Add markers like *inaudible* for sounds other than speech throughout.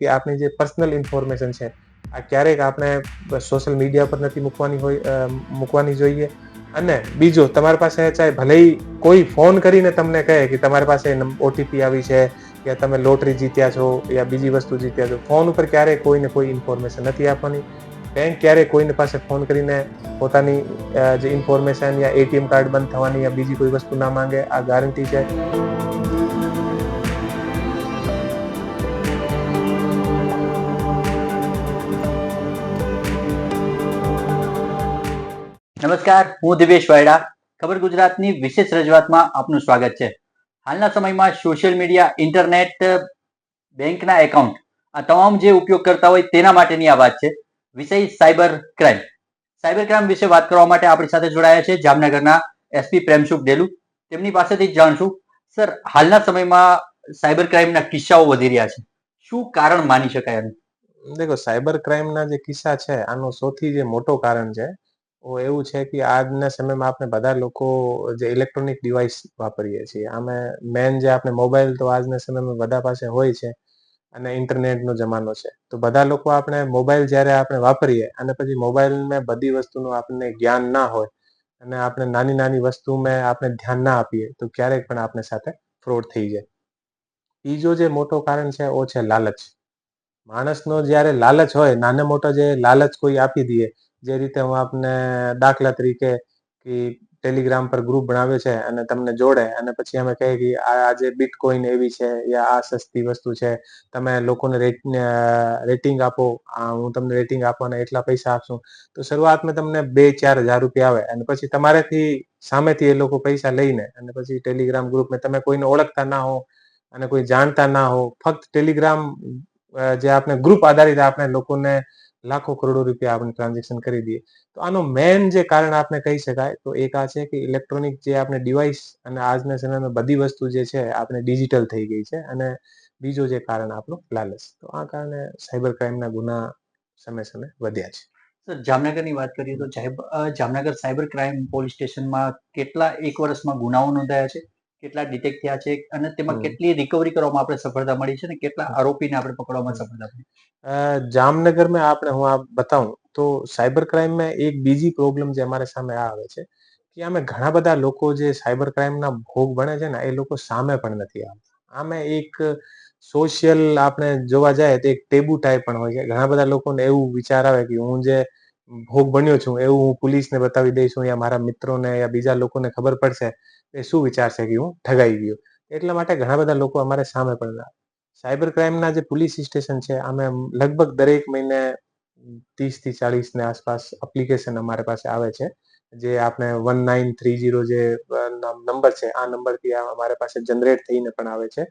કે આપણી જે પર્સનલ ઇન્ફોર્મેશન છે, આ ક્યારેક આપણે સોશિયલ મીડિયા પર નથી મૂકવાની હોય મૂકવાની જોઈએ. અને બીજું, તમારી પાસે ચાહે ભલે કોઈ ફોન કરીને તમને કહે કે તમારી પાસે ઓટીપી આવી છે કે તમે લોટરી જીત્યા છો યા બીજી વસ્તુ જીત્યા છો ફોન ઉપર ક્યારેય કોઈને કોઈ ઇન્ફોર્મેશન નથી આપવાની. બેંક ક્યારેય કોઈને પાસે ફોન કરીને પોતાની જે ઇન્ફોર્મેશન યા એટીએમ કાર્ડ બંધ થવાની યા બીજી કોઈ વસ્તુ ના માંગે, આ ગારંટી છે. નમસ્કાર, હું દિવેશ વાયડા. ખબર ગુજરાતની વિશેષ રજૂઆતમાં આપનું સ્વાગત છે. હાલના સમયમાં સોશિયલ મીડિયા, ઇન્ટરનેટ, બેંકના એકાઉન્ટ, આ તમામ જે ઉપયોગ કરતા હોય તેના માટેની આ વાત છે. વિષય સાયબર ક્રાઇમ. સાયબર ક્રાઇમ વિશે વાત કરવા માટે આપણી સાથે જોડાયા છે જામનગરના એસપી પ્રેમસુખ ડેલુ. તેમની પાસેથી જાણશું, સર, હાલના સમયમાં સાયબર ક્રાઇમના કિસ્સાઓ વધી રહ્યા છે. શું કારણ માની શકાય એનું? દેખો, સાયબર ક્રાઇમના જે કિસ્સા છે, આનો સૌથી જે મોટો કારણ છે એવું છે કે આજના સમયમાં આપણે બધા લોકો જે ઇલેક્ટ્રોનિક ડિવાઇસ વાપરીએ છીએ, આમે મેન જે આપણે મોબાઈલ તો આજના સમયમાં બધા પાસે હોય છે અને ઇન્ટરનેટનો જમાનો છે. તો બધા લોકો આપણે મોબાઈલ જ્યારે આપણે વાપરીએ અને પછી મોબાઈલમાં બધી વસ્તુનું આપણને જ્ઞાન ના હોય અને આપણે નાની નાની વસ્તુમાં આપણે ધ્યાન ના આપીએ, તો ક્યારેક પણ આપણે સાથે ફ્રોડ થઈ જાય. બીજો જે મોટો કારણ છે ઓ છે લાલચ. માણસનો જ્યારે લાલચ હોય, નાને મોટો જે લાલચ કોઈ આપી દઈએ જે રીતે હું આપને દાખલા તરીકે કે ટેલિગ્રામ પર ગ્રુપ બનાવ્યો છે અને તમને જોડે અને પછી અમે કહીએ કે આ આજે બિટકોઈન એવી છે યા આ સસ્તી વસ્તુ છે, તમે લોકોને રેટિંગ આપો હું તમને રેટિંગ આપવાના એટલા પૈસા આપશું. તો શરૂઆતમાં તમને બે ચાર હજાર રૂપિયા આવે અને પછી તમારેથી સામેથી એ લોકો પૈસા લઈને અને પછી ટેલિગ્રામ ગ્રુપમાં તમે કોઈને ઓળખતા ના હો અને કોઈ જાણતા ના હો, ફક્ત ટેલિગ્રામ જે આપણે ગ્રુપ આધારિત આપણે લોકોને લાખો કરોડો રૂપિયા આપણે ટ્રાન્ઝેક્શન કરી દઈએ. તો આનો મેન જે કારણ આપણે કહી શકાય, તો એક આ છે કે ઇલેક્ટ્રોનિક જે આપણે ડિવાઇસ અને આજના સમયમાં બધી વસ્તુ જે છે આપણે ડિજિટલ થઈ ગઈ છે અને બીજો જે કારણ આપણું લાલચ. તો આ કારણે સાયબર ક્રાઇમના ગુના સમય સમય વધ્યા છે. સર જામનગરની વાત કરીએ તો જામનગર સાયબર ક્રાઇમ પોલીસ સ્ટેશનમાં કેટલા એક વર્ષમાં ગુનાઓ નોંધાયા છે? કેટલા ડિટેક્ટ થયા છે અને તેમાં કેટલી રિકવરી કરવામાં આપણે સફળતા મળી છે અને કેટલા આરોપીને આપણે પકડવામાં સફળતા મળી. જામનગર મેં આપણે હું આ બતાવું તો સાયબર ક્રાઇમમાં એક બીજી પ્રોબ્લેમ જે અમારે સામે આ આવે છે કે અમે ઘણા બધા લોકો જે સાયબર ક્રાઇમના ભોગ બને છે ને એ લોકો સામે પણ નથી આવતા. આમે એક સોશિયલ આપણે જોવા જાય તો એક ટેબુ ટાઈપ પણ હોય છે. ઘણા બધા લોકોને એવું વિચાર આવે કે હું જે ભોગ બન્યો છું એવું હું પોલીસને બતાવી દઈશું યા મારા મિત્રોને યા બીજા લોકોને ખબર પડશે. એ શું વિચારશે કે હું ઠગાઈ ગયો? એટલા માટે ઘણા બધા લોકો અમારે સામે પણ સાયબર ક્રાઇમના જે પોલીસ સ્ટેશન છે, અમે લગભગ દરેક મહિને ત્રીસથી ચાલીસ ને આસપાસ એપ્લિકેશન અમારી પાસે આવે છે, જે આપણે વન નાઇન થ્રી જીરો જે નંબર છે, આ નંબરથી અમારી પાસે જનરેટ થઈને પણ આવે છે.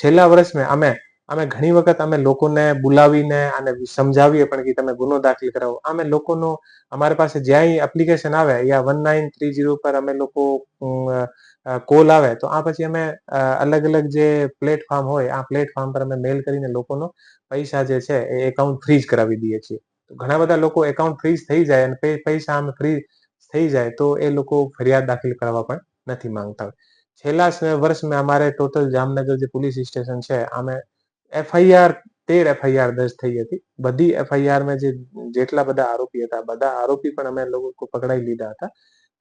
છેલ્લા વર્ષમાં અમે અમે ઘણી વખત અમે લોકોને બોલાવીને અને સમજાવીએ પણ કે તમે ગુનો દાખલ કરાવો. અમે લોકોનો, અમારી પાસે જ્યાં એપ્લિકેશન આવે યા વન નાઇન થ્રી જીરો પર અમે લોકો કોલ આવે તો આ પછી અમે અલગ અલગ જે પ્લેટફોર્મ હોય આ પ્લેટફોર્મ પર અમે મેલ કરીને લોકોનો પૈસા જે છે એ એકાઉન્ટ ફ્રીઝ કરાવી દઈએ છીએ. તો ઘણા બધા લોકો એકાઉન્ટ ફ્રીઝ થઈ જાય અને પૈસા અમે ફ્રી થઈ જાય તો એ લોકો ફરિયાદ દાખલ કરવા પણ નથી માંગતા હોય. છેલ્લા વર્ષમાં અમારે ટોટલ જામનગર જે પોલીસ સ્ટેશન છે, અમે એફઆઈઆર તેર એફઆઈઆર દર્જ થઈ હતી. બધી એફઆઈઆરમાં જે જેટલા બધા આરોપી હતા, બધા આરોપી પણ અમે લોકો પકડાઈ લીધા હતા.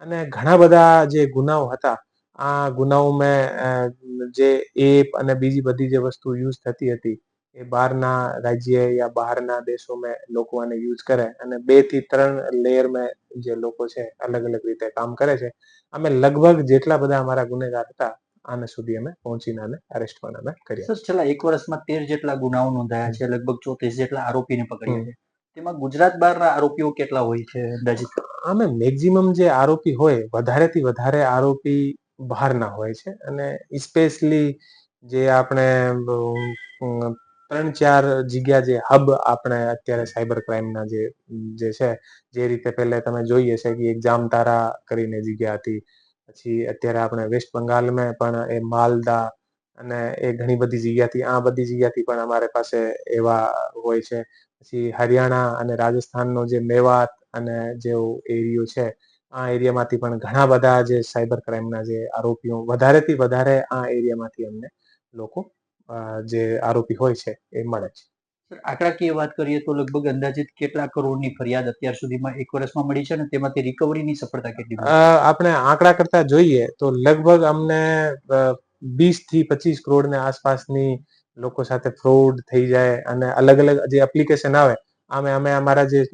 અને ઘણા બધા જે ગુનાઓ હતા, આ ગુનાઓમાં મેં જે એપ અને બીજી બધી જે વસ્તુ યુઝ થતી હતી, એ બહારના રાજ્ય યા બહારના દેશોમાં લોકો આને યુઝ કરે અને બેથી ત્રણ લેયરમાં જે લોકો છે અલગ અલગ રીતે કામ કરે છે. અમે લગભગ જેટલા બધા અમારા ગુનેગાર હતા આને સુધી અમે પહોંચીને આને અરેસ્ટ પણ અમે કર્યા. સર છેલ્લા એક વર્ષમાં તેર જેટલા ગુનાઓ નોંધાયા છે લગભગ ચોત્રીસ જેટલા આરોપીને પકડ્યા. છે. તેમાં ગુજરાત બહારના આરોપીઓ કેટલા હોય છે અંદાજિત? આમે મેક્સિમમ જે આરોપી હોય વધારેથી વધારે આરોપી બહારના હોય છે. અને સ્પેશલી જે આપણે ત્રણ ચાર જગ્યા જે હબ આપણે અત્યારે સાયબર ક્રાઇમના જે જે છે જે રીતે પહેલા તમે જોઈએ છે કે એક જામતારા કરીને જગ્યા હતી. પછી અત્યારે આપણે વેસ્ટ બંગાળમાં પણ એ માલદા અને એ ઘણી બધી જગ્યાથી, આ બધી જગ્યાથી પણ અમારે પાસે એવા હોય છે. પછી હરિયાણા અને રાજસ્થાનનો જે મેવાત અને જેવો એરિયો છે, આ એરિયામાંથી પણ ઘણા બધા જે સાયબર ક્રાઇમના જે આરોપીઓ, વધારેથી વધારે આ એરિયામાંથી અમને લોકો જે આરોપી હોય છે, એ મળે છે. આંકડાકીય વાત કરીએ તો લગભગ અંદાજિત કેટલા કરોડની ફરિયાદ અત્યાર સુધીમાં એક વર્ષમાં મળી છે અને તેમાંથી રિકવરીની સફળતા કેટલી આપણે આંકડા કરતા જોઈએ તો લગભગ અમને વીસથી પચીસ કરોડની આસપાસની લોકો સાથે ફ્રોડ થઈ જાય અને અલગ અલગ જે એપ્લિકેશન આવે, આમે અમે અમારા જે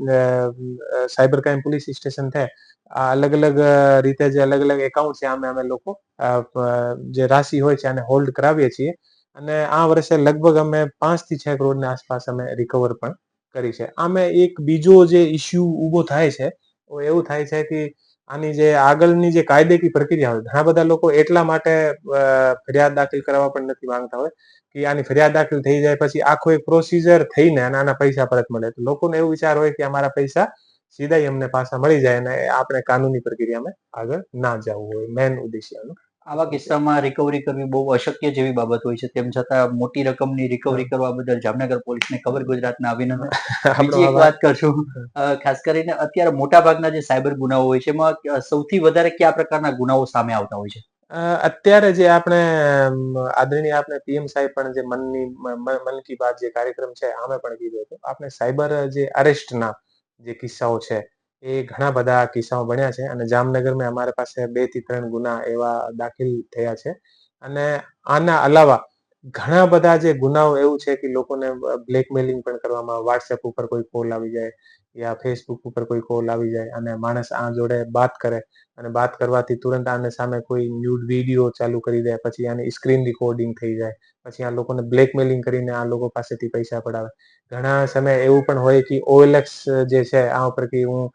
સાયબર ક્રાઇમ પોલીસ સ્ટેશન છે, આ અલગ અલગ રીતે જે અલગ અલગ એકાઉન્ટ છે, આમે અમે લોકો જે રાશિ હોય છે, આને હોલ્ડ કરાવીએ છીએ. અને આ વર્ષે લગભગ અમે પાંચથી છ કરોડની આસપાસ અમે રિકવર પણ કરી છે. આમે એક બીજો જે ઇસ્યુ ઊભો થાય છે એવું થાય છે કે આની જે આગળની જે કાયદેકી પ્રક્રિયા હોય, ઘણા બધા લોકો એટલા માટે ફરિયાદ દાખલ કરવા પણ નથી માંગતા હોય કે આની ફરિયાદ દાખલ થઈ જાય પછી આખો એક પ્રોસીજર થઈને અને આના પૈસા પરત મળે. તો લોકોને એવું વિચાર હોય કે અમારા પૈસા સીધા અમને પાછા મળી જાય અને આપણે કાનૂની પ્રક્રિયામાં આગળ ના જવું હોય. મેન ઉદ્દેશ્યનું આવા કિસ્સામાં રિકવરી કરવી બહુ અશક્ય જેવી બાબત હોય છે. તેમ છતાં મોટી રકમની રિકવરી કરવા બદલ જામનગર પોલીસને ખબર ગુજરાતના અભિનંદન. *laughs* બીજી એક વાત કરશું. ખાસ કરીને અત્યારે મોટા ભાગના જે સાયબર ગુનાઓ હોય છે એમાં સૌથી વધારે કયા પ્રકારના ગુનાઓ સામે આવતા હોય છે? અત્યારે જે આપણે આદરણીય આપણે પીએમ સાહેબ પણ જે મનની મન કી બાત જે કાર્યક્રમ છે આમે પણ કીધું હતું. આપણે સાયબર જે અરેસ્ટના જે કિસ્સાઓ છે એ ઘણા બધા કિસ્સાઓ બન્યા છે અને જામનગરમાં અમારા પાસે બેથી ત્રણ ગુના એવા દાખલ થયા છે. અને આના અલાવા ઘણા બધા જે ગુનાઓ એવું છે કે લોકોને બ્લેકમેલિંગ પણ કરવામાં વોટ્સએપ ઉપર કોઈ કોલ આવી જાય યા ફેસબુક ઉપર કોઈ કોલ આવી જાય અને માણસ આ જોડે વાત કરે અને વાત કરવાથી તુરંત આને સામે કોઈ ન્યૂડ વીડિયો ચાલુ કરી દે, પછી આની સ્ક્રીન રેકોર્ડિંગ થઈ જાય, પછી આ લોકોને બ્લેકમેલિંગ કરીને આ લોકો પાસેથી પૈસા પડાવે. ઘણા સમય એવું પણ હોય કે ઓએલએક્સ જે છે આ ઉપર કે હું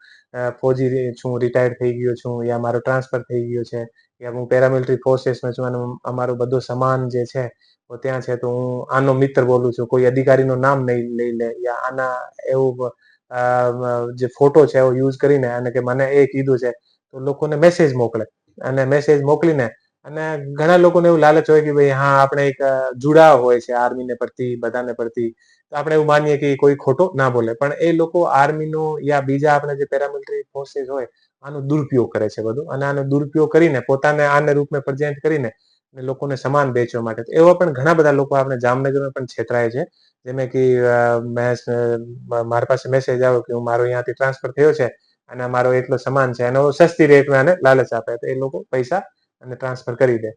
ફોજી છું રિટાયર્ડ થઈ ગયો છું યા મારો ટ્રાન્સફર થઈ ગયો છે, યા હું પેરામિલિટરી ફોર્સેસમાં છું અને અમારો બધો સમાન જે છે ત્યાં છે તો હું આનો મિત્ર બોલું છું. કોઈ અધિકારીનું નામ નહીં લઈ લે યા આના એવું જે ફોટો છે એવો યુઝ કરીને અને કે મને એ કીધું છે, તો લોકોને મેસેજ મોકલે. અને મેસેજ મોકલીને અને ઘણા લોકોને એવું લાલચ હોય કે ભાઈ, હા, આપણે એક જોડાવ હોય છે આર્મીને પડતી બધાને પડતી તો આપણે એવું માનીએ કે કોઈ ખોટો ના બોલે. પણ એ લોકો આર્મીનો યા બીજા આપણે જે પેરામિલિટરી ફોર્સીસ હોય, આનો દુરુપયોગ કરે છે બધું. અને આનો દુરુપયોગ કરીને પોતાને આને રૂપમાં પ્રેઝન્ટ કરીને અને લોકોને સમાન વેચવા માટે. એવા પણ ઘણા બધા લોકો આપણે જામનગરમાં પણ છેતરાય છે. જેમે કે મારી પાસે મેસેજ આવ્યો કે હું મારો અહીંયાથી ટ્રાન્સફર થયો છે અને મારો એટલો સમાન છે. અને સસ્તી રેટમાં આને લાલચ આપે. તો એ લોકો પૈસા અને ટ્રાન્સફર કરી દે.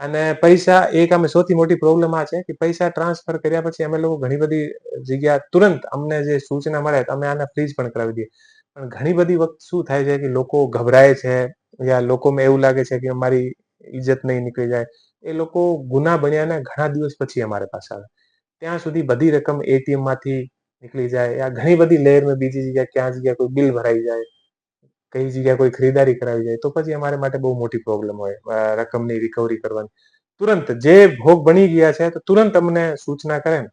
અને પૈસા, એક અમે સૌથી મોટી પ્રોબ્લેમ આ છે કે પૈસા ટ્રાન્સફર કર્યા પછી અમે લોકો ઘણી બધી જગ્યા તુરંત અમને જે સૂચના મળે અમે આને ફ્રીજ પણ કરાવી દઈએ. પણ ઘણી બધી વખત શું થાય છે કે લોકો ગભરાય છે, યા લોકોમાં એવું લાગે છે કે અમારી ઇજ્જત નહીં નીકળી જાય. એ લોકો ગુના બન્યાના ઘણા દિવસ પછી અમારે પાસે આવે. ત્યાં સુધી બધી રકમ એટીએમમાંથી નીકળી જાય. આ ઘણી બધી લેયરમાં બીજી જગ્યાએ ક્યાં જગ્યાએ કોઈ બિલ ભરાઈ જાય, કઈ જગ્યાએ કોઈ ખરીદારી કરાવી જાય, તો પછી અમારે માટે બહુ મોટી પ્રોબ્લેમ હોય રકમની રિકવરી કરવાની. તુરંત જે ભોગ બની ગયા છે, તો તુરંત અમને સૂચના કરે ને,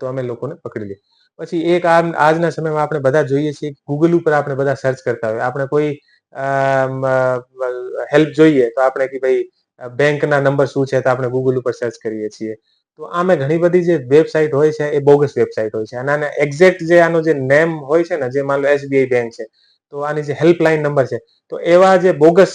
તો અમે લોકોને પકડી લઈએ. પછી એક આજના સમયમાં આપણે બધા જોઈએ છીએ ગૂગલ ઉપર આપણે બધા સર્ચ કરતા હોય. આપણે કોઈ હેલ્પ જોઈએ તો આપણે કે ભાઈ બેંકના નંબર શું છે તો આપણે ગૂગલ ઉપર સર્ચ કરીએ છીએ. તો આમે ઘણી બધી જે વેબસાઇટ હોય છે એ બોગસ વેબસાઇટ હોય છે. અને આને એક્ઝેક્ટ જે આનો જે નેમ હોય છે ને, જે માન લો એસબીઆઈ બેંક છે, તો આની જે હેલ્પલાઇન નંબર છે, તો એવા જે બોગસ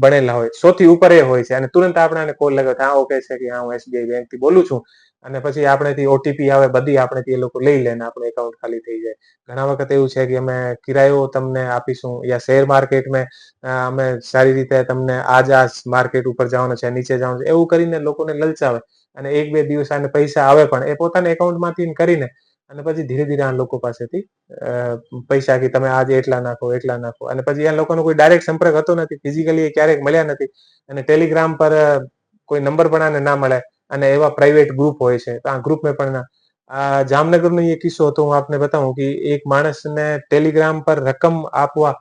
બનેલા હોય, સૌથી ઉપર એ હોય છે. અને તુરંત આપણે કોલ લગાવતા હા ઓકે છે કે, હા, હું એસબીઆઈ બેંકથી બોલું છું. અને પછી આપણેથી ઓટીપી આવે, બધી આપણે એ લોકો લઈ લે આપણું એકાઉન્ટ ખાલી થઈ જાય. ઘણા વખત એવું છે કે અમે કિરાયો તમને આપીશું યા શેર માર્કેટ મેં અમે સારી રીતે તમને આજ આ માર્કેટ ઉપર જવાનું છે, નીચે જવાનું છે, એવું કરીને લોકોને લલચાવે. અને એક બે દિવસ આને પૈસા આવે પણ એ પોતાના એકાઉન્ટમાંથી કરીને અને પછી ધીરે ધીરે આ લોકો પાસેથી પૈસા કે તમે આજે એટલા નાખો એટલા નાખો. અને પછી આ લોકોનો કોઈ ડાયરેક્ટ સંપર્ક હતો નથી ફિઝિકલી ક્યારેક મળ્યા નથી. અને ટેલિગ્રામ પર કોઈ નંબર પણ આને ના મળે. અને એવા પ્રાઇવેટ ગ્રુપ હોય છે. તો આ ગ્રુપને પણ આ જામનગરનો એ કિસ્સો હતો. હું આપને બતાવું કે એક માણસને ટેલિગ્રામ પર રકમ આપવા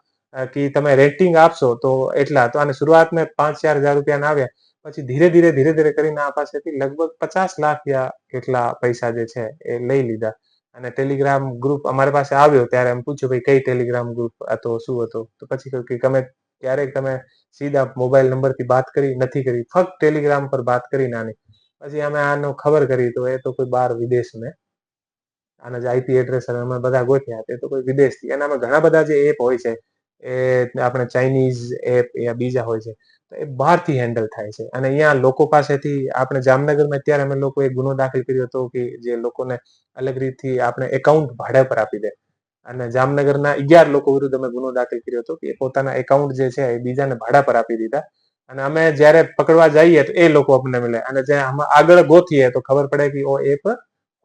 કે તમે રેટિંગ આપશો તો એટલા. તો આને શરૂઆતમાં પાંચ ચાર હજાર રૂપિયા આવ્યા. પછી ધીરે ધીરે ધીરે ધીરે કરીને આ પાસેથી લગભગ પચાસ લાખ યા કેટલા પૈસા જે છે એ લઈ લીધા. અને ટેલિગ્રામ ગ્રુપ અમારી પાસે આવ્યો ત્યારે એમ પૂછ્યું, ભાઈ, કઈ ટેલિગ્રામ ગ્રુપ હતો શું હતો? તો પછી કહ્યું કે, તમે ક્યારેક તમે સીધા મોબાઈલ નંબરથી વાત કરી, નથી કરી. ફક્ત ટેલિગ્રામ પર વાત કરી નાની. પછી અમે આનો ખબર કરી તો એ તો કોઈ બાર વિદેશ ને આના જે આઈપી એડ્રેસ અમે બધા ગોઠ્યા તે તો કોઈ વિદેશથી. એનામાં ઘણા બધા જે એપ હોય છે, એ આપણે ચાઇનીઝ એપ યા બીજા હોય છે, તો એ બહારથી હેન્ડલ થાય છે. અને અહીંયા લોકો પાસેથી આપણે જામનગરમાં અત્યારે અમે લોકો એક ગુનો દાખલ કર્યો હતો કે જે લોકોને અલગ રીતથી આપણે એકાઉન્ટ ભાડે પર આપી દે. અને જામનગરના અગિયાર લોકો વિરુદ્ધ અમે ગુનો દાખલ કર્યો હતો કે પોતાના એકાઉન્ટ જે છે એ બીજાને ભાડા પર આપી દીધા. અને અમે જ્યારે પકડવા જઈએ તો એ લોકો અમને મળે. અને જે આગળ ગોથીએ તો ખબર પડે કે ઓ એપ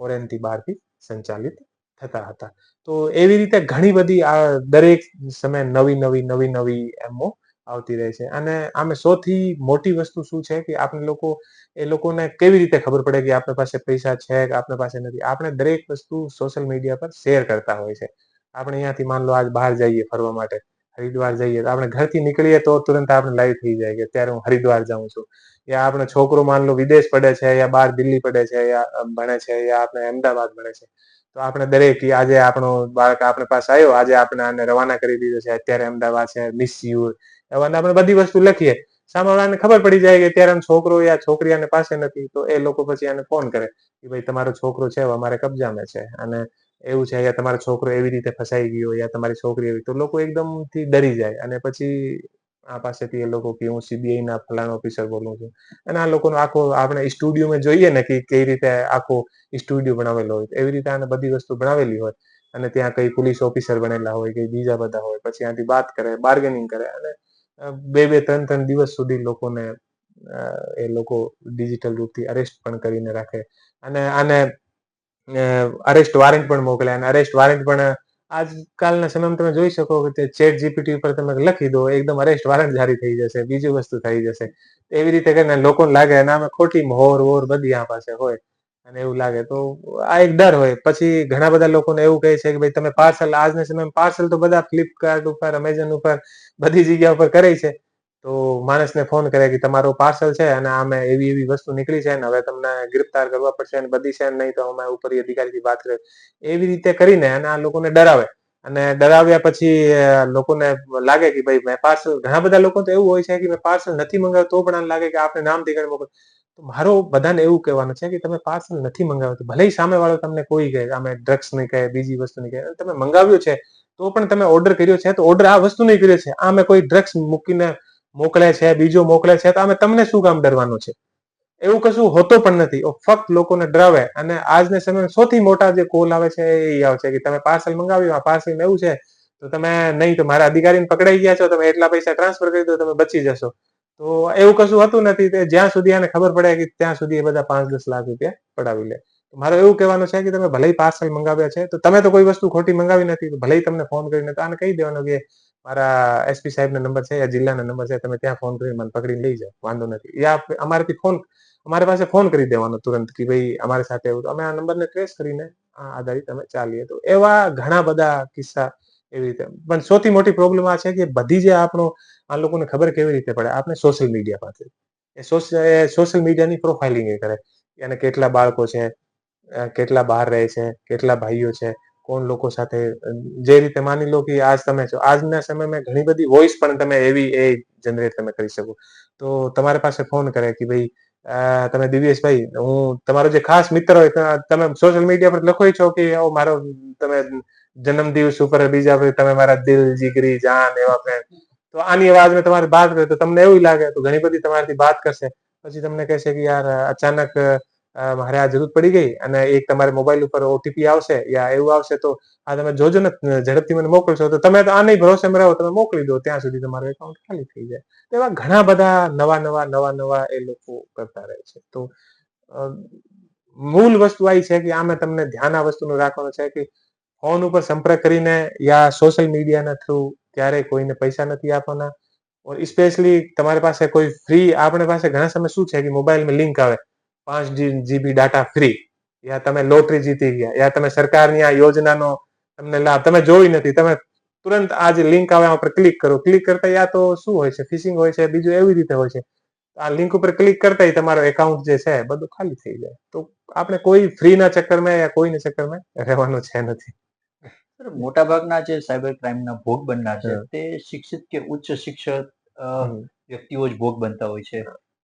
ફોરેનથી બહારથી સંચાલિત થતા હતા. તો એવી રીતે ઘણી બધી આ દરેક સમયે નવી નવી નવી નવી એમો આવતી રહે છે. અને આમે સૌથી મોટી વસ્તુ શું છે કે આપણે લોકો, એ લોકોને કેવી રીતે ખબર પડે કે આપણી પાસે પૈસા છે કે આપણી પાસે નથી? આપણે દરેક વસ્તુ સોશિયલ મીડિયા પર શેર કરતા હોય છે. આપણે અહીંયાથી માન લો આજ બહાર જઈએ ફરવા માટે. હરિદ્વાર જઈએ તો આપણે ઘરથી નીકળીએ તો તુરંત આપણે લાઈવ થઈ જાય કે ત્યારે હું હરિદ્વાર જાઉં છું. યા આપણો છોકરો માન લો વિદેશ પડે છે, યા બહાર દિલ્હી પડે છે, યા ભણે છે, યા આપણે અમદાવાદ ભણે છે. તો આપણે દરેક આજે આપણો બાળક આપણે પાસે આવ્યો, આજે આપણે આને રવાના કરી દીધો છે. અત્યારે અમદાવાદ છે મિસ યુ એવા આપણે બધી વસ્તુ લખીએ. સામેવાળાને ખબર પડી જાય કે અત્યારે છોકરો યા છોકરી આને પાસે નથી, તો એ લોકો પછી આને ફોન કરે કે ભાઈ તમારો છોકરો છે અમારે કબજામાં છે. અને એવું છે યા તમારો છોકરો એવી રીતે ફસાઈ ગયો યા તમારી છોકરી એવી. તો લોકો એકદમથી ડરી જાય અને પછી આ પાસેથી એ લોકો કે હું સીબીઆઈ ના ફલાણા ઓફિસર બોલું છું. અને આ લોકોનો આખો, આપણે સ્ટુડિયોમાં જોઈએ ને કે કઈ રીતે આખો સ્ટુડિયો બનાવેલો હોય. એવી રીતે આને બધી વસ્તુ બનાવેલી હોય અને ત્યાં કઈ પોલીસ ઓફિસર બનેલા હોય કે બીજા બધા હોય. પછી ત્યાંથી વાત કરે બાર્ગેનિંગ કરે અને બે બે, ત્રણ ત્રણ દિવસ સુધી લોકોને એ લોકો ડિજિટલ રૂપથી અરેસ્ટ પણ કરીને રાખે. અને આને અરેસ્ટ વોરંટ પણ મોકલ્યા અને અરેસ્ટ વોરંટ પણ આજકાલના સમયમાં તમે જોઈ શકો કે ચેટ જીપીટી ઉપર તમે લખી દો, એકદમ અરેસ્ટ વોરંટ જારી થઈ જશે, બીજી વસ્તુ થઈ જશે. એવી રીતે કરીને લોકોને લાગે અને આમે ખોટી મોર વોર બધી આ પાસે હોય અને એવું લાગે. તો આ એક ડર હોય. પછી ઘણા બધા લોકોને એવું કહે છે કે ભાઈ તમે પાર્સલ આજના સમયમાં પાર્સલ તો બધા ફ્લિપકાર્ટ ઉપર અમેઝોન ઉપર બધી જગ્યા ઉપર કરે છે. તો માણસને ફોન કરે કે તમારું પાર્સલ છે અને આમે એવી એવી વસ્તુ નીકળી છે ને હવે તમને ગિરફ્તાર કરવા પડશે અને બધી છે નહીં તો અમે ઉપરી અધિકારીથી વાત કરીએ એવી રીતે કરીને અને આ લોકોને ડરાવે. અને ડરાવ્યા પછી લોકોને લાગે કે ભાઈ મેં પાર્સલ ઘણા બધા લોકો તો એવું હોય છે કે મેં પાર્સલ નથી મંગાવ્યું તો પણ લાગે કે આપણે નામથી મોકલ. તો મારો બધાને એવું કહેવાનું છે કે તમે પાર્સલ નથી મંગાવ્યું ભલે સામે વાળો તમને કોઈ કહે અમે ડ્રગ્સ નહીં કહે, બીજી વસ્તુ નહીં કહે તમે મંગાવ્યું છે તો પણ તમે ઓર્ડર કર્યો છે તો ઓર્ડર આ વસ્તુ નહીં કર્યો છે. આ મેં કોઈ ડ્રગ્સ મૂકીને મોકલે છે, બીજો મોકલે છે, તો અમે તમને શું કામ ડરવાનું છે? એવું કશું હોતો પણ નથી. ફક્ત લોકોને ડરાવે અને આજના સમયમાં સૌથી મોટા જે કોલ આવે છે, એ આવે છે કે તમે પાર્સલ મંગાવ્યું, આ પાર્સલ એવું છે, તો તમે નહીં, તો મારા અધિકારીને પકડાઈ ગયા છો, તમે એટલા પૈસા ટ્રાન્સફર કરી દો, તમે બચી જશો. તો એવું કશું હતું નથી, તે જ્યાં સુધી આને ખબર પડે કે ત્યાં સુધી એ બધા પાંચ દસ લાખ રૂપિયા પડાવી લે. મારે એવું કહેવાનું છે કે તમે ભલે પાર્સલ મંગાવ્યા છે, તો તમે તો કોઈ વસ્તુ ખોટી મંગાવી નથી ભલે તમને ફોન કરીને તો આને કહી દેવાનું કે મારા એસપી સાહેબના નંબર છે, યા જિલ્લાના નંબર છે, તમે ત્યાં ફોન કરીને મને પકડીને લઈ જાઓ, વાંધો નથી. યા અમારેથી ફોન અમારી પાસે ફોન કરી દેવાનો તુરંત કે ભાઈ અમારી સાથે એવું અમે આ નંબરને ટ્રેસ કરીને આ આધારિત અમે ચાલીએ. તો એવા ઘણા બધા કિસ્સા એવી રીતે. પણ સૌથી મોટી પ્રોબ્લેમ આ છે કે બધી જે આપણો, આ લોકોને ખબર કેવી રીતે પડે? આપણે સોશિયલ મીડિયા પાસે. એ સોશિયલ મીડિયાની પ્રોફાઇલિંગ એ કરે. એને કેટલા બાળકો છે કેટલા બહાર રહે છે, કેટલા ભાઈઓ છે કોણ લોકો સાથે, જે રીતે માની લો કે આજ તમે છો. આજના સમયમાં ઘણી બધી વોઇસ પણ તમે એવી એ જનરેટ તમે કરી શકો. તો તમારી પાસે ફોન કરે કે ભાઈ તમે દિવ્યેશભાઈ, હું તમારો જે ખાસ મિત્ર હોય તમે સોશિયલ મીડિયા પર લખો છો કે મારો, તમે જન્મદિવસ ઉપર બીજા તમે મારા દિલ, જીગરી, જાન, એવા ફ્રેન્ડ તો આની અવાજ મેં તમારી વાત કરે, તો તમને એવું લાગે, તો ઘણી બધી તમારાથી વાત કરશે. પછી તમને કહેશે કે, યાર, અચાનક મારે આ જરૂર પડી ગઈ અને એક તમારે મોબાઈલ ઉપર ઓટીપી આવશે યા એવું આવશે તો આ તમે જોજો ને, ઝડપથી મને મોકલશો. તો તમે આ નહીં ભરોસે રહો, તમે મોકલી દો, ત્યાં સુધી તમારું એકાઉન્ટ ખાલી થઈ જાય. એવા ઘણા બધા નવા નવા નવા નવા એ લોકો કરતા રહે છે. તો મૂળ વસ્તુ આવી છે કે આમે તમને ધ્યાન આ વસ્તુનું રાખવાનું છે કે ફોન ઉપર સંપર્ક કરીને યા સોશિયલ મીડિયાના થ્રુ ત્યારે કોઈને પૈસા નથી આપવાના. સ્પેશિયલી તમારી પાસે કોઈ ફ્રી આપણે પાસે ઘણા સમય શું છે કે મોબાઈલમાં લિંક આવે. પાંચ જીબી ડાટા ફ્રી યા તમે લોટરી જીતી ગયા યા તમે સરકારની આ યોજનાનો તમને લાભ. તમે જોઈ નથી તમે તુરંત આ જે લિંક આવે પર ક્લિક કરો. ક્લિક કરતા યા તો શું હોય છે? ફિશિંગ હોય છે બીજું એવી રીતે હોય છે. આ લિંક ઉપર ક્લિક કરતા તમારો એકાઉન્ટ જે છે બધું ખાલી થઈ જાય. તો આપણે કોઈ ફ્રીના ચક્કરમાં યા કોઈના ચક્કરમાં રહેવાનું છે નથી. મોટા ભાગના જે સાયબર ક્રાઇમના ભોગ બનનાર છે તે શિક્ષિત કે ઉચ્ચ શિક્ષિત વ્યક્તિઓ જ ભોગ બનતા હોય છે.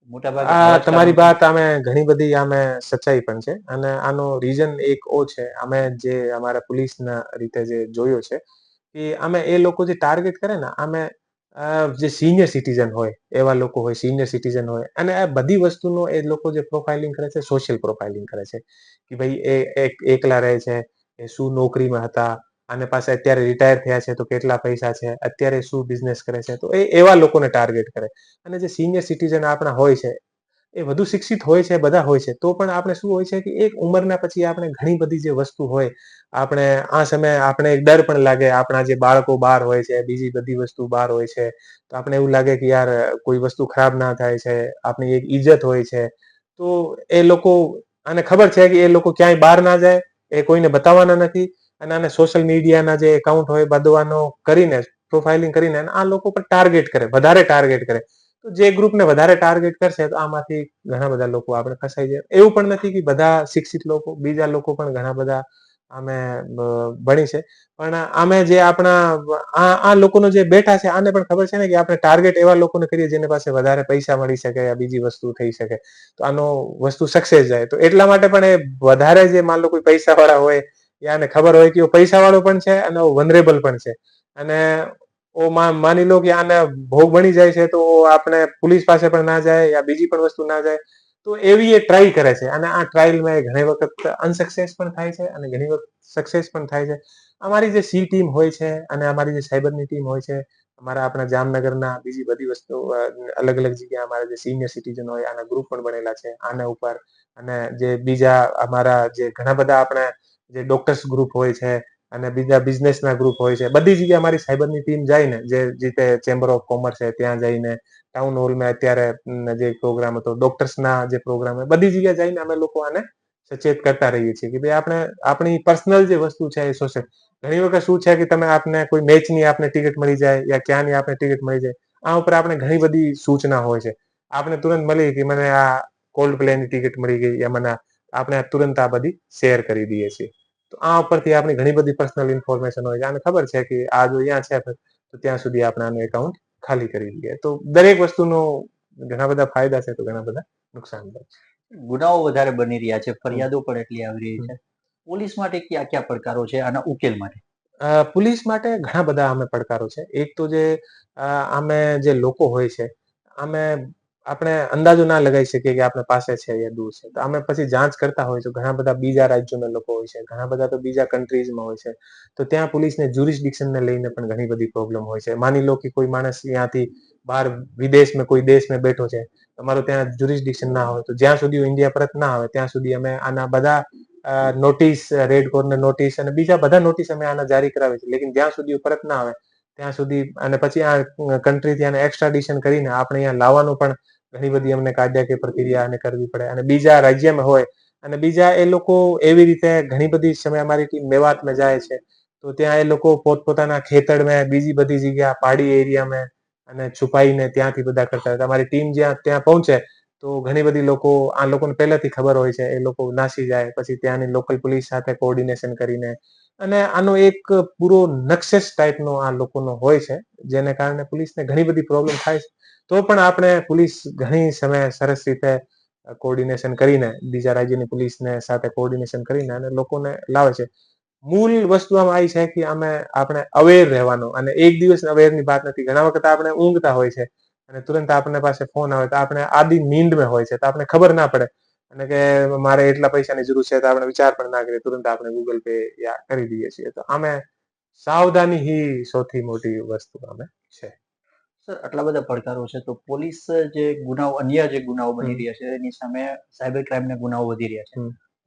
તમારી વાત આમે ઘણી બધી આમે સચ્ચાઈ પણ છે. અને આનો રીઝન એક ઓ છે અમે જે અમારા પોલીસના રીતે જે જોયો છે કે અમે એ લોકો જે ટાર્ગેટ કરે ને અમે જે સિનિયર સિટીઝન હોય એવા લોકો હોય સિનિયર સિટીઝન હોય અને આ બધી વસ્તુનો એ લોકો જે પ્રોફાઇલિંગ કરે છે સોશિયલ પ્રોફાઇલિંગ કરે છે કે ભાઈ એ એક એકલા રહે છે એ શું નોકરીમાં હતા અને પાસે અત્યારે રિટાયર થયા છે, તો કેટલા પૈસા છે, અત્યારે શું બિઝનેસ કરે છે, તો એ એવા લોકોને ટાર્ગેટ કરે. અને જે સિનિયર સિટીઝન આપણા હોય છે, એ વધુ શિક્ષિત હોય છે, બધા હોય છે, તો પણ આપણે શું હોય છે કે એક ઉંમરના પછી આપણે ઘણી બધી જે વસ્તુ હોય, આપણે આ સમયે આપણે એક ડર પણ લાગે, આપણા જે બાળકો બહાર હોય છે, બીજી બધી વસ્તુ બહાર હોય છે, તો આપણે એવું લાગે કે યાર, કોઈ વસ્તુ ખરાબ ના થાય છે, આપણી એક ઈજ્જત હોય છે, તો એ લોકો આને ખબર છે કે એ લોકો ક્યાંય બહાર ના જાય, એ કોઈને બતાવવાના નથી અને આને સોશિયલ મીડિયાના જે એકાઉન્ટ હોય બધવાનો કરીને પ્રોફાઇલિંગ કરીને આ લોકો પર ટાર્ગેટ કરે, વધારે ટાર્ગેટ કરે. તો જે ગ્રુપને વધારે ટાર્ગેટ કરશે, તો આમાંથી ઘણા બધા લોકો આપણે ફસાઈ જાય. એવું પણ નથી કે બધા શિક્ષિત લોકો, બીજા લોકો પણ ઘણા બધા અમે ભણી છે. પણ આમે જે આપણા, આ આ લોકોનો જે બેઠા છે, આને પણ ખબર છે ને કે આપણે ટાર્ગેટ એવા લોકોને કરીએ જેની પાસે વધારે પૈસા મળી શકે યા બીજી વસ્તુ થઈ શકે. તો આનો વસ્તુ સક્સેસ જાય. તો એટલા માટે પણ એ વધારે જે માન લો કોઈ પૈસા વાળા હોય યાને ખબર હોય કે પૈસા વાળો પણ છે અને વનરેબલ પણ છે. અને ઓ માની લો કે આને ભોગ બની જાય છે તો આપણે પોલીસ પાસે પણ ના જાય યા બીજી પણ વસ્તુ ના જાય, તો એવી એ ટ્રાય કરે છે. અને આ ટ્રાયલમાં એ ઘણી વખત અનસક્સેસ પણ થાય છે અને ઘણી વખત સક્સેસ પણ થાય છે. અમારી જે સી ટીમ હોય છે અને અમારી જે સાયબરની ટીમ હોય છે, અમારા આપણા જામનગરના બીજી બધી વસ્તુ અલગ અલગ જગ્યા અમારા જે સિનિયર સિટીઝન હોય, આના ગ્રુપ પણ બનેલા છે આના ઉપર. અને જે બીજા અમારા જે ઘણા બધા આપણે જે ડોક્ટર્સ ગ્રુપ હોય છે અને બીજા બિઝનેસના ગ્રુપ હોય છે. બધી જગ્યાએ અમારી સાયબરની ટીમ જાય ને, જે રીતે ચેમ્બર ઓફ કોમર્સ છે, ત્યાં જઈને ટાઉન હોલમાં અત્યારે જે પ્રોગ્રામ હતો ડોક્ટર્સના જે પ્રોગ્રામ બધી જગ્યાએ જઈને અમે લોકો આને સચેત કરતા રહીએ છીએ કે ભાઈ આપણે, આપણી પર્સનલ જે વસ્તુ છે એ સોશિયલ ઘણી વખત શું છે કે તમે આપને કોઈ મેચની આપને ટિકિટ મળી જાય યા ક્યાંની આપને ટિકિટ મળી જાય, આ ઉપર આપણે ઘણી બધી સૂચના હોય છે. આપણે તુરંત મળી કે મને આ કોલ્ડ પ્લેની ટિકિટ મળી ગઈ, યા મને આપણે તુરંત આ બધી શેર કરી દઈએ છીએ. તો આ ઉપરથી આપણી ઘણી બધી પર્સનલ ઇન્ફોર્મેશન હોય છે. આને ખબર છે કે આ જો અહીંયા છે તો ત્યાં સુધી આપણે આનું એકાઉન્ટ ખાલી કરી દઈએ. તો દરેક વસ્તુનો ઘણા બધા ફાયદા છે તો ઘણા બધા નુકસાન પણ છે. ગુનાઓ વધારે બની રહ્યા છે ફરિયાદો પણ એટલી આવી રહી છે. પોલીસ માટે કયા કયા પડકારો છે આના ઉકેલ માટે? પોલીસ માટે ઘણા બધા આમે પડકારો છે. એક તો જે આમે જે લોકો હોય છે આમે આપણે અંદાજો ના લગાવી શકીએ કે આપણે પાસે છે યા દૂર છે. તો અમે પછી જાંચ કરતા હોય છે. ઘણા બધા બીજા રાજ્યોના લોકો હોય છે. ઘણા બધા તો બીજા કન્ટ્રીઝમાં હોય છે. તો ત્યાં પોલીસને જ્યુરિસ્ડિક્શનને લઈને પણ ઘણી બધી પ્રોબ્લેમ હોય છે. માની લો કે કોઈ માણસ ત્યાંથી બહાર વિદેશમાં, કોઈ દેશમાં બેઠો છે. તમારો ત્યાં જ્યુરિસ્ડિક્શન ના હોય તો જ્યાં સુધી ઇન્ડિયા પરત ના આવે, ત્યાં સુધી અમે આના બધા નોટિસ રેડ કોર્નર નોટિસ અને બીજા બધા નોટિસ અમે આના જારી કરાવીએ છે લેકિન જ્યાં સુધી પરત ના આવે ત્યાં સુધી અને પછી આ કન્ટ્રીથી આને એક્સ્ટ્રાડિશન કરીને આપણે અહીંયા લાવવાનું પણ ઘણી બધી અમને કાયદાકીય પ્રક્રિયા અને કરવી પડે. અને બીજા રાજ્યમાં હોય અને બીજા એ લોકો એવી રીતે ઘણી બધી સમય અમારી ટીમ મેવાતમાં જાય છે. તો ત્યાં એ લોકો પોતપોતાના ખેતરમાં બીજી બધી જગ્યા પહાડી એરિયામાં અને છુપાઈને ત્યાંથી બધા કરતા હોય અમારી ટીમ જ્યાં ત્યાં પહોંચે તો ઘણી બધી લોકો, આ લોકોને પહેલાથી ખબર હોય છે, એ લોકો નાસી જાય. પછી ત્યાંની લોકલ પોલીસ સાથે કોઓર્ડિનેશન કરીને અને આનો એક પૂરો નક્સેસ ટાઈપનો આ લોકોનો હોય છે, જેને કારણે પોલીસને ઘણી બધી પ્રોબ્લેમ થાય છે. તો પણ આપણે પોલીસ ઘણી સમય સરસ રીતે કોર્ડિનેશન કરીને, બીજા રાજ્યની પોલીસને સાથે કોર્ડિનેશન કરીને અને લોકોને લાવે છે. મૂળ વસ્તુ આમાં આવી છે કે અમે, આપણે અવેર રહેવાનો અને એક દિવસ અવેરની વાત નથી. ઘણા વખત આપણે ઊંઘતા હોય છે અને તુરંત આપણને પાસે ફોન આવે તો આપણે આદિ નીંદમાં હોય છે તો આપણે ખબર ના પડે. અને કે મારે એટલા પૈસાની જરૂર છે તો આપણે વિચાર પણ ના કરીએ. તુરંત આપણે ગૂગલ પે યા કરી દઈએ છીએ. તો આમે સાવધાની હી સૌથી મોટી વસ્તુ આમે છે. સર આટલા બધા પડકારો છે તો પોલીસ જે ગુનાઓ અન્ય જે ગુનાઓ બની રહ્યા છે એની સામે સાયબર ક્રાઇમના ગુનાઓ વધી રહ્યા છે.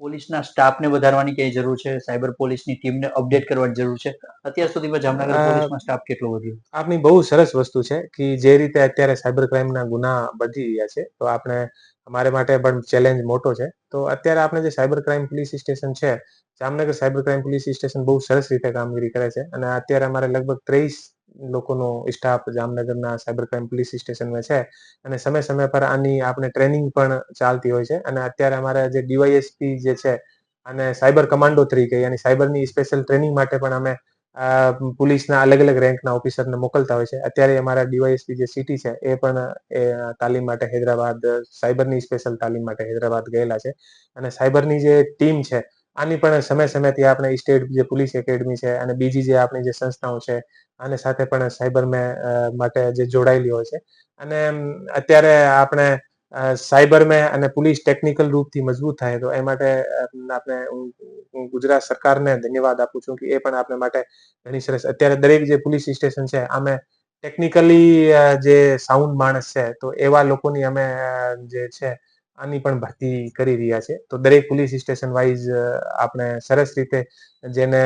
પોલીસના સ્ટાફને વધારવાની કઈ જરૂર છે? સાયબર પોલીસની ટીમને અપડેટ કરવાની જરૂર છે? અત્યાર સુધીમાં જામનગર પોલીસમાં સ્ટાફ કેટલો વધ્યો? આપની બહુ સરસ વસ્તુ છે કે જે રીતે અત્યારે સાયબર ક્રાઇમના ગુના વધી રહ્યા છે તો આપણે અમારે માટે પણ ચેલેન્જ મોટો છે. તો અત્યારે આપણે જે સાયબર ક્રાઇમ પોલીસ સ્ટેશન છે Jamnagar cyber crime police station બહુ સરસ રીતે કામગીરી કરે છે અને અત્યારે અમારે લગભગ ત્રેવીસ લોકોનો સ્ટાફ જામનગરના સાયબર ક્રાઇમ પોલીસ સ્ટેશનમાં છે. અને સમય સમય પર આની આપણે ટ્રેનિંગ પણ ચાલતી હોય છે. અને અત્યારે અમારા જે ડીવાયએસપી જે છે અને સાયબર કમાન્ડો તરીકે યાની સાયબરની સ્પેશિયલ ટ્રેનિંગ માટે પણ અમે પોલીસના અલગ અલગ રેન્કના ઓફિસરને મોકલતા હોય છે. અત્યારે અમારા ડીવાયએસપી જે સિટી છે, એ પણ, એ તાલીમ માટે હૈદરાબાદ સાયબરની સ્પેશિયલ તાલીમ માટે હૈદરાબાદ ગયેલા છે. અને સાયબરની જે ટીમ છે આની પણ સમય સમયથી આપણે સ્ટેટ જે પોલીસ એકેડમી છે અને બીજી જે આપણી જે સંસ્થાઓ છે, આની સાથે પણ સાયબર માટે જે જોડાયેલી હોય છે. અને અત્યારે આપણે સાયબર મેં અને પોલીસ ટેકનિકલ રૂપથી મજબૂત થાય તો એ માટે આપણે હું ગુજરાત સરકારને ધન્યવાદ આપું છું કે એ પણ આપણે માટે ઘણી સરસ, અત્યારે દરેક જે પોલીસ સ્ટેશન છે, અમે ટેકનિકલી જે સાઉન્ડ માણસ છે તો એવા લોકોની અમે જે છે આની પણ ભરતી કરી રહ્યા છે. તો દરેક પોલીસ સ્ટેશન વાઇઝ આપણે સરસ રીતે જેને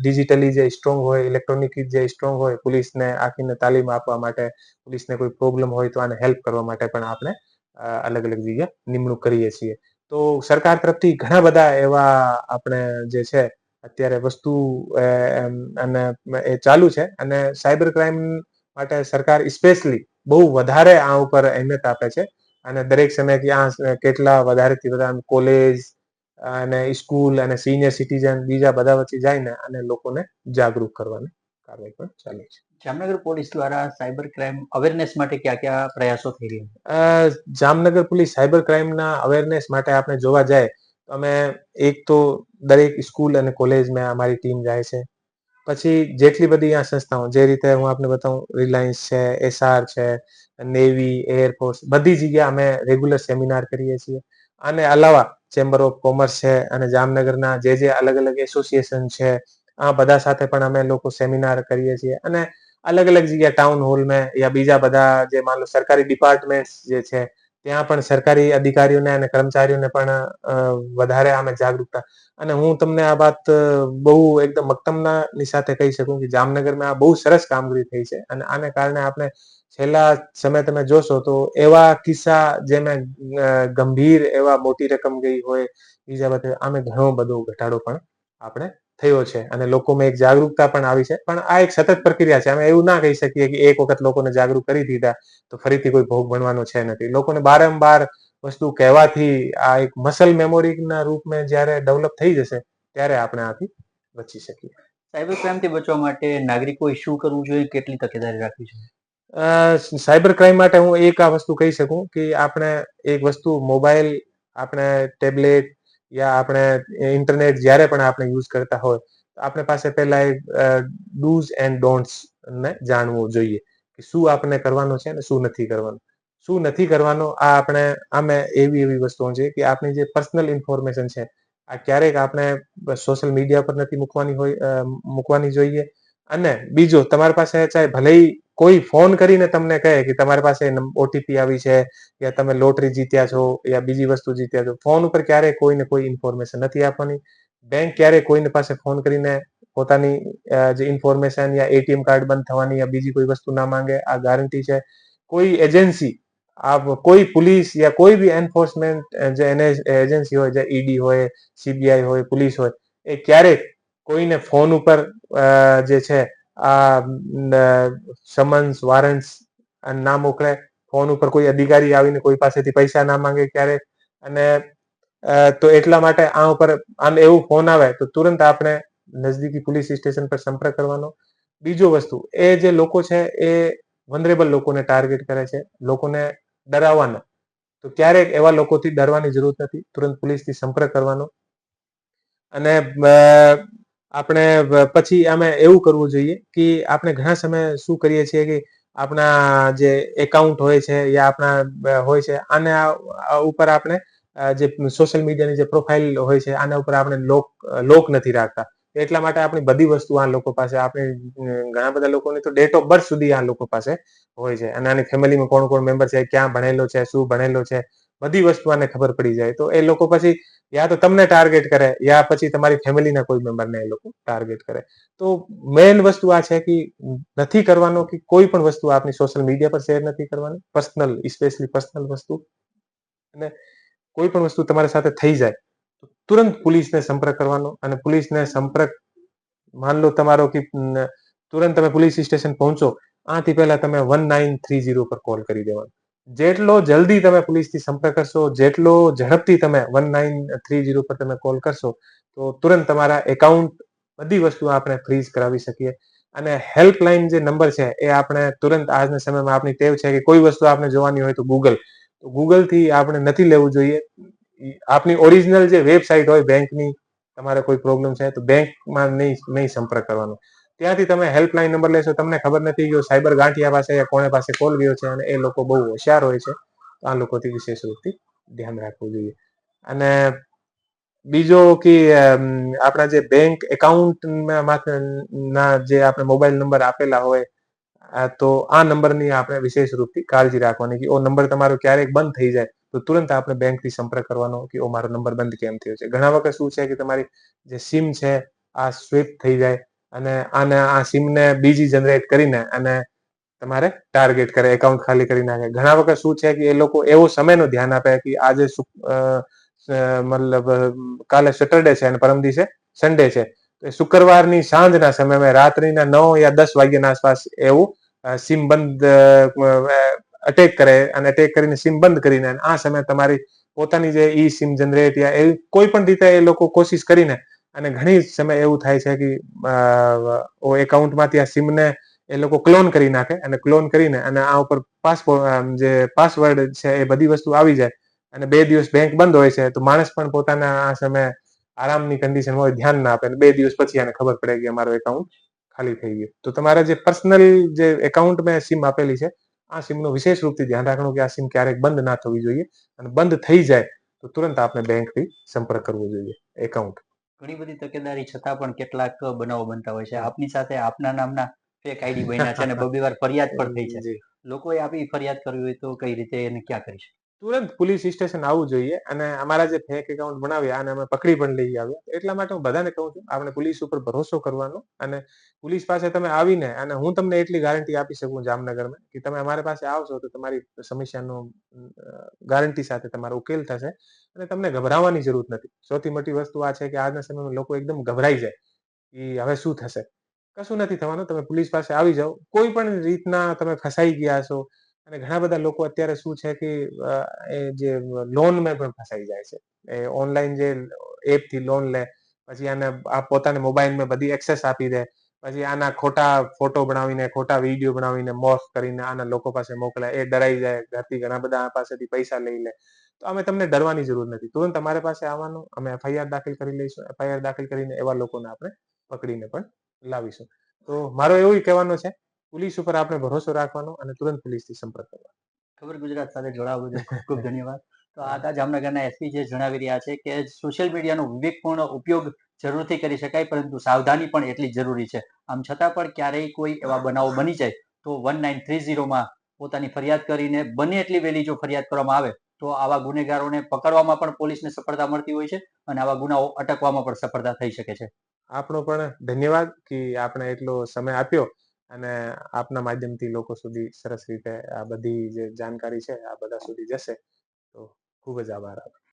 ડિજિટલી જે સ્ટ્રોંગ હોય ઇલેક્ટ્રોનિક જે સ્ટ્રોંગ હોય પોલીસને આખીને તાલીમ આપવા માટે પોલીસને કોઈ પ્રોબ્લેમ હોય તો આને હેલ્પ કરવા માટે પણ આપણે અલગ અલગ જગ્યાએ નિમણૂક કરીએ છીએ. તો સરકાર તરફથી ઘણા બધા એવા આપણે જે છે, અત્યારે વસ્તુ અને એ ચાલુ છે. અને સાયબર ક્રાઇમ માટે સરકાર સ્પેશિયલી બહુ વધારે આ ઉપર અહેમિયત આપે છે. અને દરેક સમયથી આ કેટલા વધારેથી બધા કોલેજ અને સ્કૂલ અને સિનિયર સિટીઝન બીજા બધા વચ્ચે જઈને અને લોકોને જાગૃત કરવાની કાર્યવાહી પણ ચાલે છે. જામનગર પોલીસ દ્વારા સાયબર ક્રાઇમ અવેરનેસ માટે ક્યાં ક્યાં પ્રયાસો થઈ રહ્યા? જામનગર પોલીસ સાયબર ક્રાઇમના અવેરનેસ માટે આપણે જોવા જાય તો અમે એક તો દરેક સ્કૂલ અને કોલેજમાં અમારી ટીમ જાય છે. પછી જેટલી બધી આ સંસ્થાઓ, જે રીતે હું આપને બતાવું રિલાયન્સ છે એસઆર છે નેવી એરફોર્સ બધી જગ્યાએ અમે રેગ્યુલર સેમિનાર કરીએ છીએ. અને અલાવા ચેમ્બર ઓફ કોમર્સ છે અને જામનગરના જે જે અલગ અલગ એસોસિએશન છે, આ બધા સાથે પણ અમે લોકો સેમિનાર કરીએ છીએ. અને અલગ અલગ જગ્યા ટાઉન હોલમાં યા બીજા બધા જે માન લો સરકારી ડિપાર્ટમેન્ટ જે છે ત્યાં પણ સરકારી અધિકારીઓને અને કર્મચારીઓને પણ વધારે આમે જાગૃતતા અને હું તમને આ વાત બહુ એકદમ મક્તમના સાથે કહી શકું કે જામનગરમાં આ બહુ સરસ કામગીરી થઈ છે. અને આને કારણે આપણે છેલ્લા સમય તમે જોશો તો એવા કિસ્સા જેમાં ગંભીર એવા મોટી રકમ ગઈ હોય બીજા બધા આમે ઘણો બધો ઘટાડો પણ આપણે થયો છે અને લોકોમાં એક જાગૃતતા પણ આવી છે. પણ આ એક સતત પ્રક્રિયા છે. અમે એવું ના કહી શકીએ કે એક વખત લોકોને જાગૃત કરી દીધા તો ફરીથી કોઈ ભોગ બનવાનો છે નથી. લોકોને બારંબાર વસ્તુ કહેવાથી આ એક મસલ મેમોરીના રૂપમાં જ્યારે ડેવલપ થઈ જશે ત્યારે આપણે આથી બચી શકીએ. સાયબર ક્રાઇમથી બચવા માટે નાગરિકોએ શું કરવું જોઈએ? કેટલી તકેદારી રાખવી જોઈએ? સાયબર ક્રાઇમ માટે હું એક આ વસ્તુ કહી શકું કે આપણે એક વસ્તુ મોબાઈલ આપણે ટેબ્લેટ યા આપણે ઇન્ટરનેટ જ્યારે પણ આપણે યુઝ કરતા હોય આપણે પાસે પહેલા ડૂઝ એન્ડ ડોન્ટ્સ ને જાણવું જોઈએ કે શું આપણે કરવાનું છે અને શું નથી કરવાનું. શું નથી કરવાનું, આ આપણે, આમે એવી એવી વસ્તુઓ છે કે આપણી જે પર્સનલ ઇન્ફોર્મેશન છે, આ ક્યારેક આપણે સોશિયલ મીડિયા પર નથી મૂકવાની હોય મૂકવાની જોઈએ. અને બીજો, તમારી પાસે ચાહે ભલે કોઈ ફોન કરીને તમને કહે કે તમારી પાસે ઓટીપી આવી છે યા તમે લોટરી જીત્યા છો યા બીજી વસ્તુ જીત્યા છો, ફોન ઉપર ક્યારેય કોઈને કોઈ ઇન્ફોર્મેશન નથી આપવાની. બેંક ક્યારેય કોઈને પાસે ફોન કરીને પોતાની જે ઇન્ફોર્મેશન યા એટીએમ કાર્ડ બંધ થવાની યા બીજી કોઈ વસ્તુ ના માંગે, આ ગારંટી છે. કોઈ એજન્સી આ કોઈ પોલીસ યા કોઈ બી એન્ફોર્સમેન્ટ જે એને એજન્સી હોય, જે ઈડી હોય સીબીઆઈ હોય પોલીસ હોય, એ ક્યારેક કોઈને ફોન ઉપર જે છે આ સમન્સ વારંટ્સ ના મોકલે, ફોન ઉપર કોઈ અધિકારી આવીને કોઈ પાસેથી પૈસા ના માંગે ક્યારેક અને તો એટલા માટે આ ઉપર આમ એવું ફોન આવે, તો તુરંત આપણે નજદીકી પોલીસ સ્ટેશન પર સંપર્ક કરવાનો. બીજો વસ્તુ, એ જે લોકો છે, એ વનરેબલ લોકોને ટાર્ગેટ કરે છે, લોકોને ડરાવવાના. તો ક્યારેક એવા લોકોથી ડરવાની જરૂર નથી, તુરંત પોલીસથી સંપર્ક કરવાનો. અને આપણે પછી અમે એવું કરવું જોઈએ કે આપણે ઘણા સમય શું કરીએ છીએ કે આપણા જે એકાઉન્ટ હોય છે યા આપણા હોય છે, આને ઉપર આપણે જે સોશિયલ મીડિયાની જે પ્રોફાઇલ હોય છે, આના ઉપર આપણે લોક લોક નથી રાખતા. એટલા માટે આપણી બધી વસ્તુ આ લોકો પાસે, આપણે ઘણા બધા લોકોની તો ડેટ ઓફ બર્થ સુધી આ લોકો પાસે હોય છે. અને આની ફેમિલીમાં કોણ કોણ મેમ્બર છે, ક્યાં ભણેલો છે, શું ભણેલો છે બધી વસ્તુ આને ખબર પડી જાય. તો એ લોકો પછી યા તો તમને ટાર્ગેટ કરે, યા પછી તમારી ફેમિલીના કોઈ મેમ્બરને એ લોકો ટાર્ગેટ કરે. તો મેઇન વસ્તુ આ છે કે નથી કરવાનો કે કોઈ પણ વસ્તુ આપની સોશિયલ મીડિયા પર શેર નથી કરવાની પર્સનલ સ્પેશિયલી પર્સનલ વસ્તુ. અને કોઈ પણ વસ્તુ તમારી સાથે થઈ જાય, તો તુરંત પોલીસને સંપર્ક કરવાનો અને પોલીસને સંપર્ક, માન લો તમારો કે તુરંત તમે પોલીસ સ્ટેશન પહોંચો, આથી પહેલા તમે વન નાઇન થ્રી ઝીરો પર કોલ કરી દેવાનો. જેટલો જલ્દી તમે પોલીસથી સંપર્ક કરશો, જેટલો ઝડપથી તમે વન નાઇન થ્રી જીરો પર તમે કોલ કરશો, તો તુરંત તમારા એકાઉન્ટ બધી વસ્તુ આપણે ફ્રીઝ કરાવી શકીએ. અને હેલ્પલાઇન જે નંબર છે, એ આપણે તુરંત આજના સમયમાં આપણી ટેવ છે કે કોઈ વસ્તુ આપણે જોવાની હોય તો ગૂગલ તો ગૂગલથી આપણે નથી લેવું જોઈએ. આપણી ઓરિજિનલ જે વેબસાઇટ હોય બેંકની તમારે કોઈ પ્રોબ્લેમ છે, તો બેંકમાં નહીં નહીં સંપર્ક કરવાનો. ત્યાંથી તમે હેલ્પલાઇન નંબર લેશો, તમને ખબર નથી જો સાયબર ગાંઠિયા પાસે યા કોણે પાસે કોલ ગયો છે અને એ લોકો બહુ હોશિયાર હોય છે. તો આ લોકોથી વિશેષ રૂપથી ધ્યાન રાખવું જોઈએ. અને બીજો કે આપણા જે બેંક એકાઉન્ટ ના જે આપણે મોબાઈલ નંબર આપેલા હોય તો આ નંબરની આપણે વિશેષ રૂપથી કાળજી રાખવાની કે, ઓ, નંબર તમારો ક્યારેક બંધ થઈ જાય. તો તુરંત આપણે બેંકથી સંપર્ક કરવાનો કે, ઓ, મારો નંબર બંધ કેમ થયો છે? ઘણા વખત શું છે કે તમારી જે સિમ છે, આ સ્વિપ થઈ જાય અને આને આ સિમને બીજી જનરેટ કરીને અને તમારે ટાર્ગેટ કરે એકાઉન્ટ ખાલી કરી નાખે. ઘણા વખત શું છે કે એ લોકો એવો સમયનું ધ્યાન આપે કે આજે મતલબ કાલે સેટરડે છે અને પરમ દિવસે સન્ડે છે. તો શુક્રવારની સાંજના સમયમાં રાત્રિના નવ યા દસ વાગ્યાના આસપાસ એવું સિમ બંધ અટેક કરે અને અટેક કરીને સિમ બંધ કરીને આ સમયે તમારી પોતાની જે ઈ સિમ જનરેટ યા એવી કોઈ પણ રીતે એ લોકો કોશિશ કરીને અને ઘણી સમય એવું થાય છે કે એકાઉન્ટમાંથી આ સિમને એ લોકો ક્લોન કરી નાખે અને ક્લોન કરીને અને આ ઉપર પાસપોર્ટ જે પાસવર્ડ છે એ બધી વસ્તુ આવી જાય અને બે દિવસ બેંક બંધ હોય છે, તો માણસ પણ પોતાના આ સમયે આરામની કન્ડિશન હોય, ધ્યાન ના આપે અને બે દિવસ પછી એને ખબર પડે કે અમારો એકાઉન્ટ ખાલી થઈ ગયું. તો તમારા જે પર્સનલ જે એકાઉન્ટ મેં સિમ આપેલી છે, આ સિમનું વિશેષ રૂપથી ધ્યાન રાખવાનું કે આ સિમ ક્યારેક બંધ ના થવી જોઈએ અને બંધ થઈ જાય તો તુરંત આપણે બેંકથી સંપર્ક કરવો જોઈએ, એકાઉન્ટ. ઘણી બધી તકેદારી છતાં પણ કેટલાક બનાવો બનતા હોય છે. આપની સાથે આપના નામના ફેક આઈડી બન્યા છે અને બબે વાર ફરિયાદ પણ થઈ છે. *laughs* લોકોએ આપી ફરિયાદ કરવી હોય તો કઈ રીતે એને ક્યાં કરી શકે? તુરંત પોલીસ સ્ટેશન આવવું જોઈએ અને અમારા જે ફેક એકાઉન્ટ બનાવ્યા અને અમે પકડી પણ લઈ આવ્યા. એટલા માટે હું બધાને કહું છું, આપણે પોલીસ ઉપર ભરોસો કરવાનો અને પોલીસ પાસે તમે આવીને અને હું તમને એટલી ગારંટી આપી શકું જામનગરમાં કે તમે અમારી પાસે આવશો તો તમારી સમસ્યાનો ગારંટી સાથે તમારો ઉકેલ થશે અને તમને ગભરાવાની જરૂર નથી. સૌથી મોટી વસ્તુ આ છે કે આજના સમયમાં લોકો એકદમ ગભરાઈ જાય કે હવે શું થશે? કશું નથી થવાનું. તમે પોલીસ પાસે આવી જાઓ. કોઈ પણ રીતના તમે ફસાઈ ગયા છો અને ઘણા બધા લોકો અત્યારે શું છે કે એ જે લોનમાં પણ ફસાઈ જાય છે. એ ઓનલાઈન જે એપથી લોન લે, પછી આને આ પોતાને મોબાઈલમાં બધી એક્સેસ આપી દે, પછી આના ખોટા ફોટો બનાવીને, ખોટા વીડિયો બનાવીને મોફ કરીને આના લોકો પાસે મોકલે એ ડરાઈ જાય, ઘરથી ઘણા બધા આ પાસેથી પૈસા લઈ લે. તો અમે તમને ડરવાની જરૂર નથી. તુરંત તમારી પાસે આવવાનું, અમે એફઆઈઆર દાખલ કરી લઈશું એફઆઈઆર દાખલ કરીને એવા લોકોને આપણે પકડીને પણ લાવીશું. તો મારો એવું કહેવાનો છે પોલીસ ઉપર આપણે ભરોસો રાખવાનો અને તુરંત પોલીસથી સંપર્ક કરવાનો. ખબર ગુજરાત સાથે જોડાવા ખૂબ ખૂબ ધન્યવાદ. તો આ જામનગરના એસપી જે જણાવી રહ્યા છે કે સોશિયલ મીડિયાનો વિવેકપૂર્ણ ઉપયોગ જરૂરથી કરી શકાય પરંતુ સાવધાની પણ એટલી જરૂરી છે. આમ છતાં પણ ક્યારેય કોઈ એવા બનાવો બની જાય તો વન નાઇન થ્રી ઝીરોમાં પોતાની ફરિયાદ કરીને બને એટલી વહેલી જો ફરિયાદ કરવામાં આવે તો આવા ગુનેગારોને પકડવામાં પણ પોલીસને સફળતા મળતી હોય છે અને આવા ગુનાઓ અટકવામાં પણ સફળતા થઈ શકે છે. આપનો પણ ધન્યવાદ કે આપણે એટલો સમય આપ્યો. અને આપના માધ્યમથી લોકો સુધી સરસ રીતે આ બધી જે જાણકારી છે, આ બધા સુધી જશે. તો ખૂબ જ આભાર આપનો.